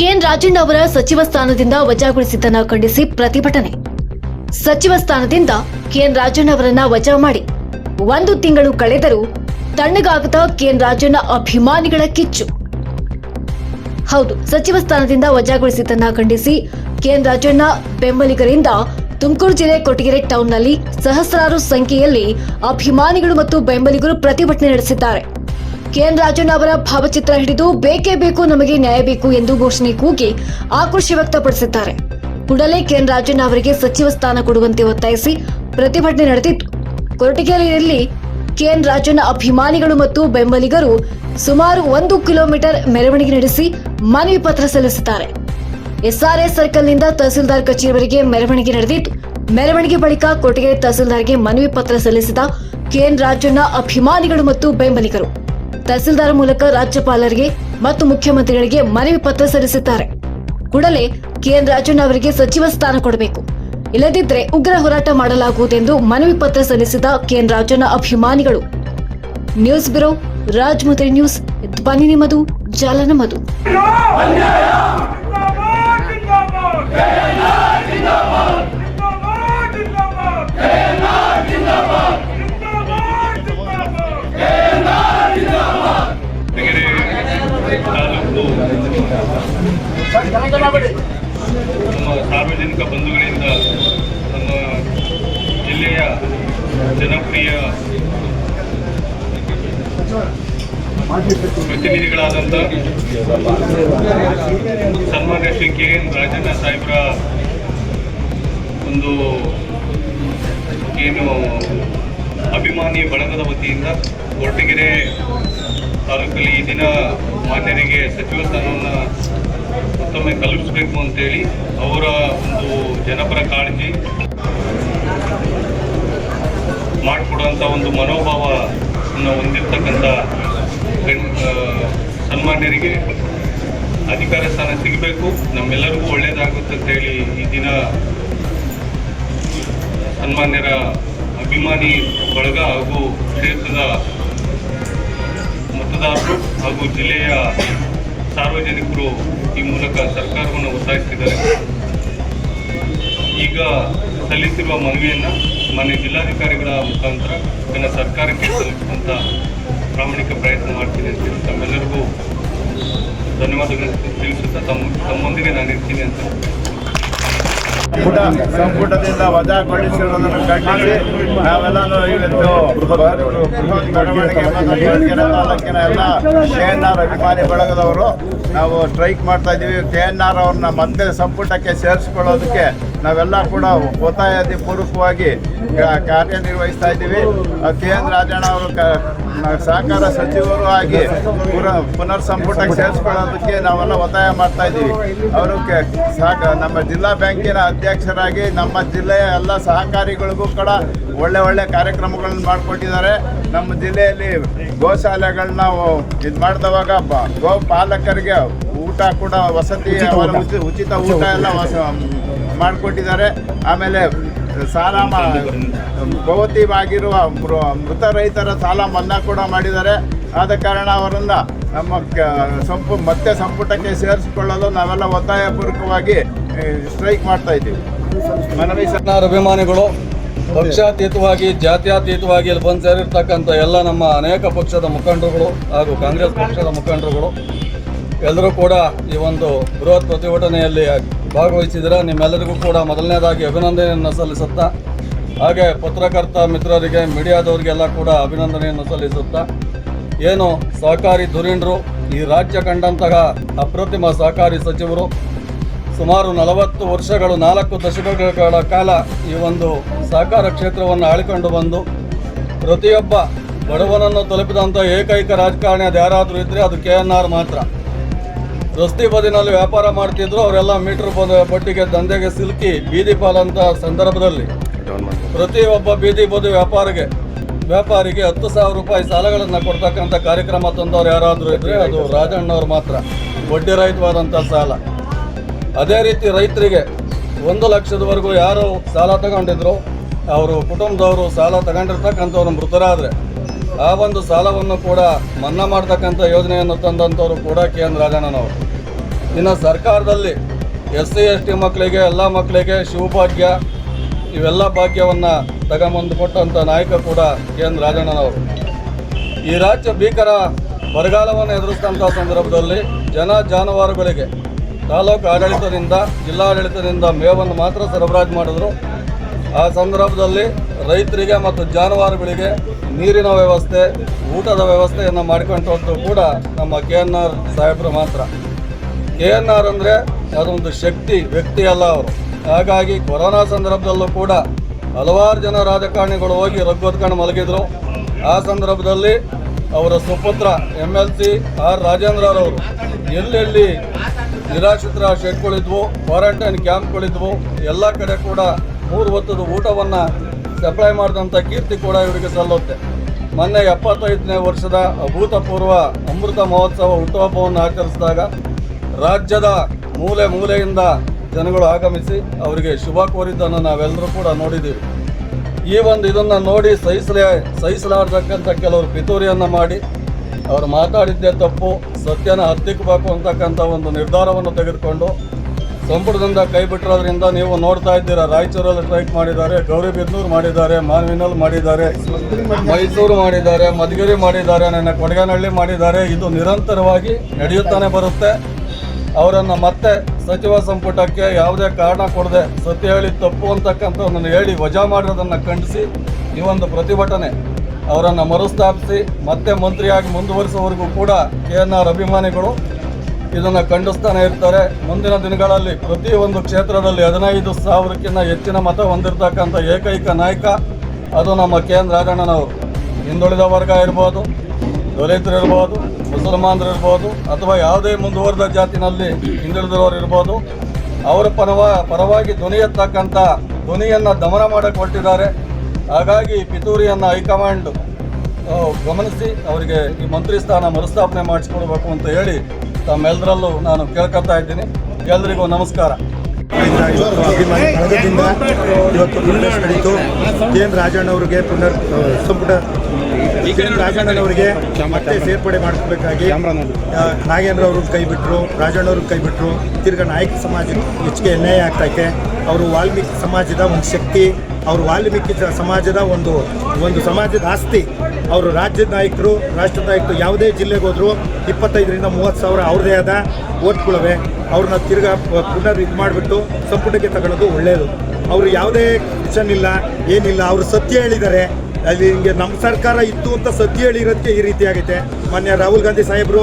K N Rajanna ಅವರ ಸಚಿವ ಸ್ಥಾನದಿಂದ ವಜಾಗೊಳಿಸಿದ್ದನ್ನ ಖಂಡಿಸಿ ಪ್ರತಿಭಟನೆ. ಸಚಿವ ಸ್ಥಾನದಿಂದ ಕೆಎನ್ ರಾಜಣ್ಣ ಅವರನ್ನ ವಜಾ ಮಾಡಿ. ಒಂದು ತಿಂಗಳು ಕಳೆದರೂ ತಣ್ಣಗಾಗದ ಕೆಎನ್ ರಾಜಣ್ಣ ಅಭಿಮಾನಿಗಳ ಕಿಚ್ಚು. ಹೌದು, ಸಚಿವ ಸ್ಥಾನದಿಂದ ವಜಾಗೊಳಿಸಿದ್ದನ್ನ ಖಂಡಿಸಿ ಕೆಎನ್ ರಾಜಣ್ಣ ಬೆಂಬಲಿಗರಿಂದ ತುಮಕೂರು ಜಿಲ್ಲೆ ಕೊಟಗೆರೆ ಟೌನ್ನಲ್ಲಿ ಸಹಸ್ರಾರು ಸಂಖ್ಯೆಯಲ್ಲಿ ಅಭಿಮಾನಿಗಳು ಮತ್ತು ಬೆಂಬಲಿಗರು ಪ್ರತಿಭಟನೆ ನಡೆಸಿದ್ದಾರೆ. ಕೆಎನ್ ರಾಜಣ್ಣ ಅವರ ಭಾವಚಿತ್ರ ಹಿಡಿದು ಬೇಕೇ ಬೇಕು ನಮಗೆ ನ್ಯಾಯ ಬೇಕು ಎಂದು ಘೋಷಣೆ ಕೂಗಿ ಆಕ್ರೋಶ ವ್ಯಕ್ತಪಡಿಸಿದ್ದಾರೆ. ಕೂಡಲೇ ಕೆಎನ್ ರಾಜಣ್ಣ ಅವರಿಗೆ ಸಚಿವ ಸ್ಥಾನ ಕೊಡುವಂತೆ ಒತ್ತಾಯಿಸಿ ಪ್ರತಿಭಟನೆ ನಡೆದಿತ್ತು. ಕೊರಟಗೆರೆಯಲ್ಲಿ ಕೆಎನ್ ರಾಜಣ್ಣ ಅಭಿಮಾನಿಗಳು ಮತ್ತು ಬೆಂಬಲಿಗರು ಸುಮಾರು ಒಂದು ಕಿಲೋಮೀಟರ್ ಮೆರವಣಿಗೆ ನಡೆಸಿ ಮನವಿ ಪತ್ರ ಸಲ್ಲಿಸಿದ್ದಾರೆ. ಎಸ್ಆರ್ಎಸ್ ಸರ್ಕಲ್ನಿಂದ ತಹಸೀಲ್ದಾರ್ ಕಚೇರಿವರೆಗೆ ಮೆರವಣಿಗೆ ನಡೆದಿತ್ತು. ಮೆರವಣಿಗೆ ಬಳಿಕ ಕೊಟಗೆರೆ ತಹಸೀಲ್ದಾರ್ಗೆ ಮನವಿ ಪತ್ರ ಸಲ್ಲಿಸಿದ ಕೆಎನ್ ರಾಜಣ್ಣ ಅಭಿಮಾನಿಗಳು ಮತ್ತು ಬೆಂಬಲಿಗರು. ತಹಸೀಲ್ದಾರ್ ಮೂಲಕ ರಾಜ್ಯಪಾಲರಿಗೆ ಮತ್ತು ಮುಖ್ಯಮಂತ್ರಿಗಳಿಗೆ ಮನವಿ ಪತ್ರ ಸಲ್ಲಿಸಿದ್ದಾರೆ ಕೂಡಲೇ ಕೆಎನ್ ರಾಜಣ್ಣ ಅವರಿಗೆ ಸಚಿವ ಸ್ಥಾನ ಕೊಡಬೇಕು. ಇಲ್ಲದಿದ್ದರೆ ಉಗ್ರ ಹೋರಾಟ ಮಾಡಲಾಗುವುದೆಂದು ಮನವಿ ಪತ್ರ ಸಲ್ಲಿಸಿದ ಕೆಎನ್ ರಾಜಣ್ಣ ಅಭಿಮಾನಿಗಳು. News bureau Raj Mudri news ಬನ್ನಿ ನಿಮ್ಮದು, ಜಾಲ ನಮ್ಮದು. ಜನಪ್ರಿಯ ಪ್ರತಿನಿಧಿಗಳಾದಂಥ ಸನ್ಮಾನ್ಯ ಶ್ರೀ ಕೆ ಎನ್ ರಾಜಣ್ಣ ಸಾಹೇಬ್ರ ಒಂದು ಏನು ಅಭಿಮಾನಿ ಬಳಗದ ವತಿಯಿಂದ ಕೊರಟಗೆರೆ ತಾಲೂಕಲ್ಲಿ ಈ ದಿನ ಮಾನ್ಯರಿಗೆ ಸಚಿವ ಸ್ಥಾನವನ್ನು ಮತ್ತೊಮ್ಮೆ ಕಲ್ಪಿಸಬೇಕು ಅಂತೇಳಿ ಅವರ ಒಂದು ಜನಪರ ಕಾಳಜಿ. ಮಾಡಿಕೊಡುವಂಥ ಒಂದು ಮನೋಭಾವವನ್ನು ಹೊಂದಿರ್ತಕ್ಕಂಥ ಸನ್ಮಾನ್ಯರಿಗೆ ಅಧಿಕಾರ ಸ್ಥಾನ ಸಿಗಬೇಕು. ನಮ್ಮೆಲ್ಲರಿಗೂ ಒಳ್ಳೆಯದಾಗುತ್ತೆ ಅಂತೇಳಿ ಈ ದಿನ ಸನ್ಮಾನ್ಯರ ಅಭಿಮಾನಿ ಬಳಗ ಹಾಗೂ ಕ್ಷೇತ್ರದ ಮತದಾರರು ಹಾಗೂ ಜಿಲ್ಲೆಯ ಸಾರ್ವಜನಿಕರು ಈ ಮೂಲಕ ಸರ್ಕಾರವನ್ನು ಒತ್ತಾಯಿಸಿದ್ದಾರೆ ಈಗ ಸಲ್ಲಿಸಿರುವ ಮನವಿಯನ್ನು ಮಾನ್ಯ ಜಿಲ್ಲಾಧಿಕಾರಿಗಳ ಮುಖಾಂತರ ನನ್ನ ಸರ್ಕಾರಕ್ಕೆ ಸಲ್ಲಿಸುವಂಥ ಪ್ರಾಮಾಣಿಕ ಪ್ರಯತ್ನ ಮಾಡ್ತೀನಿ ಅಂತ ಹೇಳಿ ತಮ್ಮೆಲ್ಲರಿಗೂ ಧನ್ಯವಾದಗಳನ್ನು ತಿಳಿಸುತ್ತಾ ತಮ್ಮ ತಮ್ಮೊಂದಿಗೆ ನಾನು ಇರ್ತೀನಿ ಅಂತ. ಸಂಪುಟ ಸಂಪುಟದಿಂದ ವಜಾಗೊಳಿಸಿರುವುದನ್ನು ಖಂಡಿಸಿ ನಾವೆಲ್ಲರೂ ಇವತ್ತು ಬೃಹತ್ ಬೆಳವಣಿಗೆ ತಾಲೂಕಿನ ಎಲ್ಲ ಕೆ ಎನ್ ಆರ್ ಅಭಿಮಾನಿ ಬಳಗದವರು ನಾವು ಸ್ಟ್ರೈಕ್ ಮಾಡ್ತಾ ಇದ್ದೀವಿ. ಕೆ ಎನ್ ಆರ್ ಅವ್ರನ್ನ ಮತ್ತೆ ಸಂಪುಟಕ್ಕೆ ಸೇರಿಸ್ಕೊಳ್ಳೋದಕ್ಕೆ ನಾವೆಲ್ಲ ಕೂಡ ಒತ್ತಾಯದಿ ಪೂರ್ವಕವಾಗಿ ಕ- ಕಾರ್ಯನಿರ್ವಹಿಸ್ತಾ ಇದ್ದೀವಿ. ಕೆ ಎನ್ ರಾಜಣ್ಣ ಅವರು ಸಹಕಾರ ಸಚಿವರು ಆಗಿ ಪುನರ್ ಸಂಪುಟಕ್ಕೆ ಸೇರಿಸ್ಕೊಳ್ಳೋದಕ್ಕೆ ನಾವೆಲ್ಲ ಒತ್ತಾಯ ಮಾಡ್ತಾ ಇದ್ದೀವಿ. ಅವರು ಸಾಕ ನಮ್ಮ ಜಿಲ್ಲಾ ಬ್ಯಾಂಕಿನ ಅಧ್ಯಕ್ಷರಾಗಿ ನಮ್ಮ ಜಿಲ್ಲೆಯ ಎಲ್ಲ ಸಹಕಾರಿಗಳಿಗೂ ಕೂಡ ಒಳ್ಳೆ ಒಳ್ಳೆ ಕಾರ್ಯಕ್ರಮಗಳನ್ನು ಮಾಡಿಕೊಟ್ಟಿದ್ದಾರೆ. ನಮ್ಮ ಜಿಲ್ಲೆಯಲ್ಲಿ ಗೋಶಾಲೆಗಳನ್ನ ಇದು ಮಾಡಿದವಾಗ ಬ- ಗೋ ಪಾಲಕರಿಗೆ ಊಟ ಕೂಡ ವಸತಿ ಉಚಿತ ಊಟ ಎಲ್ಲ ವಸ ಮಾಡಿಕೊಟ್ಟಿದ್ದಾರೆ. ಆಮೇಲೆ ಸಾಲ ಭವತಿವಾಗಿರುವ ಮೃತ ರೈತರ ಸಾಲ ಮನ್ನಾ ಕೂಡ ಮಾಡಿದ್ದಾರೆ. ಆದ ಕಾರಣ ಅವರನ್ನು ನಮ್ಮ ಸಂಪು, ಮತ್ತೆ ಸಂಪುಟಕ್ಕೆ ಸೇರಿಸಿಕೊಳ್ಳಲು ನಾವೆಲ್ಲ ಒತ್ತಾಯಪೂರ್ವಕವಾಗಿ ಸ್ಟ್ರೈಕ್ ಮಾಡ್ತಾ ಇದ್ದೀವಿ. ಮನವಿ ಸರ್ಕಾರ ಅಭಿಮಾನಿಗಳು, ಪಕ್ಷಾತೀತವಾಗಿ, ಜಾತ್ಯಾತೀತವಾಗಿ ಇಲ್ಲಿ ಬಂದು ಸೇರಿರ್ತಕ್ಕಂಥ ಎಲ್ಲ ನಮ್ಮ ಅನೇಕ ಪಕ್ಷದ ಮುಖಂಡರುಗಳು ಹಾಗೂ ಕಾಂಗ್ರೆಸ್ ಪಕ್ಷದ ಮುಖಂಡರುಗಳು ಎಲ್ಲರೂ ಕೂಡ ಈ ಒಂದು ಬೃಹತ್ ಪ್ರತಿಭಟನೆಯಲ್ಲಿ ಭಾಗವಹಿಸಿದರೆ ನಿಮ್ಮೆಲ್ಲರಿಗೂ ಕೂಡ ಮೊದಲನೇದಾಗಿ ಅಭಿನಂದನೆಯನ್ನು ಸಲ್ಲಿಸುತ್ತಾ, ಹಾಗೆ ಪತ್ರಕರ್ತ ಮಿತ್ರರಿಗೆ, ಮೀಡಿಯಾದವರಿಗೆಲ್ಲ ಕೂಡ ಅಭಿನಂದನೆಯನ್ನು ಸಲ್ಲಿಸುತ್ತಾ, ಏನು ಸಹಕಾರಿ ಧುರೀಣರು, ಈ ರಾಜ್ಯ ಕಂಡಂತಹ ಅಪ್ರತಿಮ ಸಹಕಾರಿ ಸಚಿವರು, ಸುಮಾರು ನಲವತ್ತು ವರ್ಷಗಳು, ನಾಲ್ಕು ದಶಕಗಳ ಕಾಲ ಈ ಒಂದು ಸಹಕಾರ ಕ್ಷೇತ್ರವನ್ನು ಆಳಿಕೊಂಡು ಬಂದು, ಪ್ರತಿಯೊಬ್ಬ ಬಡವನನ್ನು ತಲುಪಿದಂಥ ಏಕೈಕ ರಾಜಕಾರಣಿ ಅದು ಯಾರಾದರೂ ಇದ್ದರೆ ಅದು ಕೆ ಎನ್ ಆರ್ ಮಾತ್ರ. ರಸ್ತೆ ಬದಿನಲ್ಲಿ ವ್ಯಾಪಾರ ಮಾಡ್ತಿದ್ರು, ಅವರೆಲ್ಲ ಮೀಟರ್ ಬಡ್ಡಿಗೆ ದಂಧೆಗೆ ಸಿಲುಕಿ ಬೀದಿ ಪಾಲಂತ ಸಂದರ್ಭದಲ್ಲಿ. ಪ್ರತಿಯೊಬ್ಬ ಬೀದಿ ಬದಿ ವ್ಯಾಪಾರಿಗೆ ವ್ಯಾಪಾರಿಗೆ ಹತ್ತು ಸಾವಿರ ರೂಪಾಯಿ ಸಾಲಗಳನ್ನು ಕೊಡ್ತಕ್ಕಂಥ ಕಾರ್ಯಕ್ರಮ ತಂದವರು ಯಾರಾದರೂ ಇದ್ದರೆ ಅದು ರಾಜಣ್ಣವ್ರು ಮಾತ್ರ, ಬಡ್ಡಿ ರಹಿತವಾದಂಥ ಸಾಲ. ಅದೇ ರೀತಿ ರೈತರಿಗೆ ಒಂದು ಲಕ್ಷದವರೆಗೂ ಯಾರು ಸಾಲ ತಗೊಂಡಿದ್ರು, ಅವರು ಕುಟುಂಬದವರು ಸಾಲ ತಗೊಂಡಿರ್ತಕ್ಕಂಥವ್ರು ಮೃತರಾದರೆ ಆ ಒಂದು ಸಾಲವನ್ನು ಕೂಡ ಮನ್ನಾ ಮಾಡ್ತಕ್ಕಂಥ ಯೋಜನೆಯನ್ನು ತಂದಂಥವ್ರು ಕೂಡ ಕೆ ಎನ್ ರಾಜಣ್ಣನವರು. ಇನ್ನು ಸರ್ಕಾರದಲ್ಲಿ ಎಸ್ ಸಿ, ಎಸ್ ಟಿ ಮಕ್ಕಳಿಗೆ ಎಲ್ಲ ಮಕ್ಕಳಿಗೆ ಶಿವಭಾಗ್ಯ, ಇವೆಲ್ಲ ಭಾಗ್ಯವನ್ನು ತಗೊಂಬಂದು ಕೊಟ್ಟಂಥ ನಾಯಕ ಕೂಡ ಕೆ ಎನ್ ರಾಜಣ್ಣನವರು. ಈ ರಾಜ್ಯ ಭೀಕರ ಬರಗಾಲವನ್ನು ಎದುರಿಸಿದಂಥ ಸಂದರ್ಭದಲ್ಲಿ ಜನ ಜಾನುವಾರುಗಳಿಗೆ ತಾಲೂಕು ಆಡಳಿತದಿಂದ, ಜಿಲ್ಲಾಡಳಿತದಿಂದ ಮೇವನ್ನು ಮಾತ್ರ ಸರಬರಾಜು ಮಾಡಿದ್ರು. ಆ ಸಂದರ್ಭದಲ್ಲಿ ರೈತರಿಗೆ ಮತ್ತು ಜಾನುವಾರುಗಳಿಗೆ ನೀರಿನ ವ್ಯವಸ್ಥೆ, ಊಟದ ವ್ಯವಸ್ಥೆಯನ್ನು ಮಾಡಿಕೊಂಡು ಕೂಡ ನಮ್ಮ ಕೆ ಎನ್ ಆರ್ ಸಾಹೇಬರು ಮಾತ್ರ. ಕೆ ಎನ್ ಆರ್ ಅಂದರೆ ಅದೊಂದು ಶಕ್ತಿ, ವ್ಯಕ್ತಿ ಅಲ್ಲ ಅವರು. ಹಾಗಾಗಿ ಕೊರೋನಾ ಸಂದರ್ಭದಲ್ಲೂ ಕೂಡ ಹಲವಾರು ಜನ ರಾಜಕಾರಣಿಗಳು ಹೋಗಿ ರಘುವತ್ಕಂಡು ಮಲಗಿದರು. ಆ ಸಂದರ್ಭದಲ್ಲಿ ಅವರ ಸುಪುತ್ರ ಎಂ ಎಲ್ ಸಿ ಆರ್ ರಾಜೇಂದ್ರರವರು ಎಲ್ಲೆಲ್ಲಿ ನಿರಾಶ್ರಿತರ ಶೆಡ್ಗಳಿದ್ವು, ಕ್ವಾರಂಟೈನ್ ಕ್ಯಾಂಪ್ಗಳಿದ್ವು, ಎಲ್ಲ ಕಡೆ ಕೂಡ ಮೂರು ಹೊತ್ತದ ಊಟವನ್ನು ಸಪ್ಲೈ ಮಾಡಿದಂಥ ಕೀರ್ತಿ ಕೂಡ ಇವರಿಗೆ ಸಲ್ಲುತ್ತೆ. ಮೊನ್ನೆ ಎಪ್ಪತ್ತೈದನೇ ವರ್ಷದ ಅಭೂತಪೂರ್ವ ಅಮೃತ ಮಹೋತ್ಸವ ಹುಟ್ಟುಹಬ್ಬವನ್ನು ಆಚರಿಸಿದಾಗ ರಾಜ್ಯದ ಮೂಲೆ ಮೂಲೆಯಿಂದ ಜನಗಳು ಆಗಮಿಸಿ ಅವರಿಗೆ ಶುಭ ಕೋರಿದ್ದನ್ನು ನಾವೆಲ್ಲರೂ ಕೂಡ ನೋಡಿದ್ದೀವಿ. ಈ ಒಂದು ಇದನ್ನು ನೋಡಿ ಸಹಿಸಲೇ ಸಹಿಸಲಾರ್ದಕ್ಕಂಥ ಕೆಲವರು ಪಿತೂರಿಯನ್ನು ಮಾಡಿ ಅವರು ಮಾತಾಡಿದ್ದೇ ತಪ್ಪು, ಸತ್ಯನ ಹತ್ತಿಕ್ಕಬೇಕು ಅಂತಕ್ಕಂಥ ಒಂದು ನಿರ್ಧಾರವನ್ನು ತೆಗೆದುಕೊಂಡು ಸಂಪುಟದಿಂದ ಕೈ ಬಿಟ್ಟಿರೋದ್ರಿಂದ ನೀವು ನೋಡ್ತಾ ಇದ್ದೀರಾ, ರಾಯಚೂರಲ್ಲಿ ಸ್ಟ್ರೈಕ್ ಮಾಡಿದ್ದಾರೆ ಗೌರಿಬಿದ್ನೂರು ಮಾಡಿದ್ದಾರೆ ಮಾನವಿನಲ್ಲಿ ಮಾಡಿದ್ದಾರೆ, ಮೈಸೂರು ಮಾಡಿದ್ದಾರೆ, ಮಧುಗಿರಿ ಮಾಡಿದ್ದಾರೆ, ನನ್ನ ಕೊಡಗನಹಳ್ಳಿ ಮಾಡಿದ್ದಾರೆ. ಇದು ನಿರಂತರವಾಗಿ ನಡೆಯುತ್ತಾನೆ ಬರುತ್ತೆ. ಅವರನ್ನು ಮತ್ತೆ ಸಚಿವ ಸಂಪುಟಕ್ಕೆ ಯಾವುದೇ ಕಾರಣ ಕೊಡದೆ ಸತ್ಯ ಹೇಳಿ ತಪ್ಪು ಅಂತಕ್ಕಂಥದ್ದನ್ನು ಹೇಳಿ ವಜಾ ಮಾಡಿರೋದನ್ನು ಖಂಡಿಸಿ ಈ ಒಂದು ಪ್ರತಿಭಟನೆ ಅವರನ್ನು ಮರುಸ್ಥಾಪಿಸಿ ಮತ್ತೆ ಮಂತ್ರಿಯಾಗಿ ಮುಂದುವರಿಸುವವರೆಗೂ ಕೂಡ ಕೆ ಎನ್ ಆರ್ ಅಭಿಮಾನಿಗಳು ಇದನ್ನು ಖಂಡಿಸ್ತಾನೆ ಇರ್ತಾರೆ. ಮುಂದಿನ ದಿನಗಳಲ್ಲಿ ಪ್ರತಿಯೊಂದು ಕ್ಷೇತ್ರದಲ್ಲಿ ಹದಿನೈದು ಸಾವಿರಕ್ಕಿಂತ ಹೆಚ್ಚಿನ ಮತ ಹೊಂದಿರತಕ್ಕಂಥ ಏಕೈಕ ನಾಯಕ, ಅದು ನಮ್ಮ ಕೇಂದ್ರ ರಾಜಣ್ಣನವರು ಹಿಂದುಳಿದ ವರ್ಗ ಇರ್ಬೋದು, ದಲಿತರು ಇರ್ಬೋದು, ಮುಸಲ್ಮಾನರು ಇರ್ಬೋದು, ಅಥವಾ ಯಾವುದೇ ಮುಂದುವರೆದ ಜಾತಿನಲ್ಲಿ ಹಿಂದುಳಿದವರು ಇರ್ಬೋದು, ಅವರ ಪರವ, ಪರವಾಗಿ ಧ್ವನಿ ಎತ್ತಕ್ಕಂಥ ಧ್ವನಿಯನ್ನು ದಮನ ಮಾಡಕ್ಕೆ ಹೊರಟಿದ್ದಾರೆ. ಹಾಗಾಗಿ ಪಿತೂರಿಯನ್ನು ಹೈಕಮಾಂಡ್ ಗಮನಿಸಿ ಅವರಿಗೆ ಈ ಮಂತ್ರಿ ಸ್ಥಾನ ಮರುಸ್ಥಾಪನೆ ಮಾಡಿಸ್ಕೊಡ್ಬೇಕು ಅಂತ ಹೇಳಿ ತಮ್ಮೆಲ್ಲರಲ್ಲೂ ನಾನು ಕೇಳ್ಕೊತಾ ಇದ್ದೀನಿ. ಎಲ್ಲರಿಗೂ ನಮಸ್ಕಾರ. ಇವತ್ತು ಪುನರ್ ನಡೀತು. ಕೆ ಎನ್ ರಾಜಣ್ಣವ್ರಿಗೆ ಪುನರ್ ಸಂಪುಟ ಕೆ ಎನ್ ರಾಜಣ್ಣನವರಿಗೆ ಮತ್ತೆ ಸೇರ್ಪಡೆ ಮಾಡಿಸ್ಬೇಕಾಗಿ ಆ, ನಾಗೇಂದ್ರ ಅವರು ಕೈ ಬಿಟ್ಟರು ರಾಜಣ್ಣವ್ರಿಗೆ ಕೈ ಬಿಟ್ಟರು ತಿರ್ಗ ನಾಯಕ ಸಮಾಜಕ್ಕೆ ಹೆಚ್ಚಿಗೆ ಅನ್ಯಾಯ ಆಗ್ತೈತೆ. ಅವರು ವಾಲ್ಮೀಕಿ ಸಮಾಜದ ಒಂದು ಶಕ್ತಿ ಅವರು ವಾಲ್ಮೀಕಿ ಸಮಾಜದ ಒಂದು ಒಂದು ಸಮಾಜದ ಆಸ್ತಿ. ಅವರು ರಾಜ್ಯದ ನಾಯಕರು, ರಾಷ್ಟ್ರದ ನಾಯಕರು ಯಾವುದೇ ಜಿಲ್ಲೆಗೆ ಹೋದ್ರು ಇಪ್ಪತ್ತೈದರಿಂದ ಮೂವತ್ತು ಸಾವಿರ ಅವ್ರದೇ ಆದ ಓಟ್ಗಳವೆ. ಅವ್ರನ್ನ ತಿರ್ಗಾ ಪುನರ್ ಇದು ಮಾಡಿಬಿಟ್ಟು ಸಂಪುಟಕ್ಕೆ ತಗೊಳ್ಳೋದು ಒಳ್ಳೆಯದು ಅವರು ಯಾವುದೇ ಕ್ವಶನ್ ಇಲ್ಲ, ಏನಿಲ್ಲ, ಅವರು ಸತ್ಯ ಹೇಳಿದ್ದಾರೆ. ಅಲ್ಲಿ ಹಿಂಗೆ ನಮ್ಮ ಸರ್ಕಾರ ಇತ್ತು ಅಂತ ಸತ್ಯ ಹೇಳಿರೋದಕ್ಕೆ ಈ ರೀತಿ ಆಗೈತೆ. ಮಾನ್ಯ ರಾಹುಲ್ ಗಾಂಧಿ ಸಾಹೇಬರು,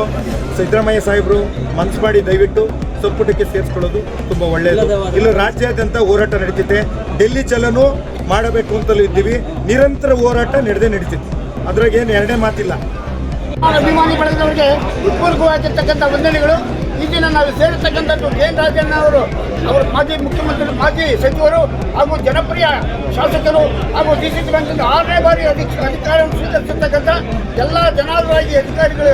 ಸಿದ್ದರಾಮಯ್ಯ ಸಾಹೇಬರು ಮನ್ಸು ಮಾಡಿ ದಯವಿಟ್ಟು ಸಂಪುಟಕ್ಕೆ ಸೇರಿಸ್ಕೊಳ್ಳೋದು ತುಂಬ ಒಳ್ಳೆಯದು ಇಲ್ಲಿ ರಾಜ್ಯಾದ್ಯಂತ ಹೋರಾಟ ನಡೀತಿದೆ. ಡೆಲ್ಲಿ ಚಲನೂ ಮಾಡಬೇಕು ಅಂತಲೂ ಇದ್ದೀವಿ. ನಿರಂತರ ಹೋರಾಟ ನಡೆದೇ ನಡೀತಿತ್ತು ಅದ್ರಾಗ ಏನು ಎರಡನೇ ಮಾತಿಲ್ಲ. ಅಭಿಮಾನಿ ಬಳಗದವರಿಗೆ ಉತ್ಪೂರ್ವಕವಾಗಿರ್ತಕ್ಕಂಥ ವಂದನೆಗಳು ಈ ನಾವು ಸೇರಿರ್ತಕ್ಕಂಥದ್ದು ಎನ್ ರಾಜಣ್ಣ ಅವರು? ಅವರು ಮಾಜಿ ಮುಖ್ಯಮಂತ್ರಿ, ಮಾಜಿ ಸಚಿವರು ಹಾಗೂ ಜನಪ್ರಿಯ ಶಾಸಕರು ಹಾಗೂ ಡಿ ಸಿ ಬ್ಯಾಂಕಿಂದ ಆರನೇ ಬಾರಿ ಅಧಿಕ, ಅಧಿಕಾರವನ್ನು ಸ್ವೀಕರಿಸಿರ್ತಕ್ಕಂಥ ಎಲ್ಲ ಜನಾಭಿಪ್ರಾಯಿ ಅಧಿಕಾರಿಗಳು,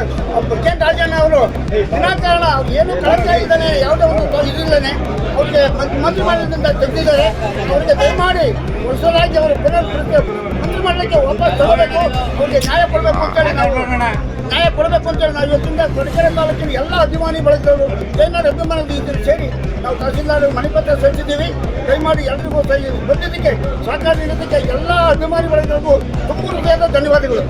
ಕೆ ರಾಜಣ್ಣ ಅವರು ವಿನಾಕಾರಣ ಅವ್ರು ಏನು ಕಳಕ ಇದ್ದಾನೆ, ಯಾವುದೋ ಒಂದು ಇದಿಲ್ಲನೆ, ಅವ್ರಿಗೆ ಮಂತ್- ಮಂತ್ರಿಮಂಡಲದಿಂದ ತೆಗೆದಿದ್ದಾರೆ. ಅವರಿಗೆ ದಯಮಾಡಿ ಹೊಸದಾಗಿ ಅವರು ಪುನರ್ ಮಂತ್ರಿಮಂಡಲಕ್ಕೆ ವಾಪಸ್ ತಗೋಬೇಕು ಅವ್ರಿಗೆ ನ್ಯಾಯ ಕೊಡಬೇಕು ಅಂತೇಳಿ ನಾವು ನ್ಯಾಯ ಕೊಡಬೇಕು ಅಂತೇಳಿ ನಾವು ಇವತ್ತಿಂದ ಕೊಡಗೆರೆ ತಾಲೂಕಿನ ಎಲ್ಲ ಅಭಿಮಾನಿ ಬಳಸಿದವರು ಜೈನರ ಅಭಿಮಾನಿ ಇದ್ರು ಸೇರಿ ನಾವು ತಹಸೀಲ್ದಾರ್ ಮಣಿಪತ್ರ ಸಲ್ಲಿಸಿದ್ದೀವಿ ದಯಮಾಡಿ ಎಲ್ರಿಗೂ ಬಂದಿದ್ದಕ್ಕೆ ಸಹಕಾರ ನೀಡಿದ್ದಕ್ಕೆ ಎಲ್ಲ ಅಭಿಮಾನಿಗಳಿಗೂ ತುಂಬ ಹೃದಯದ ಧನ್ಯವಾದಗಳು.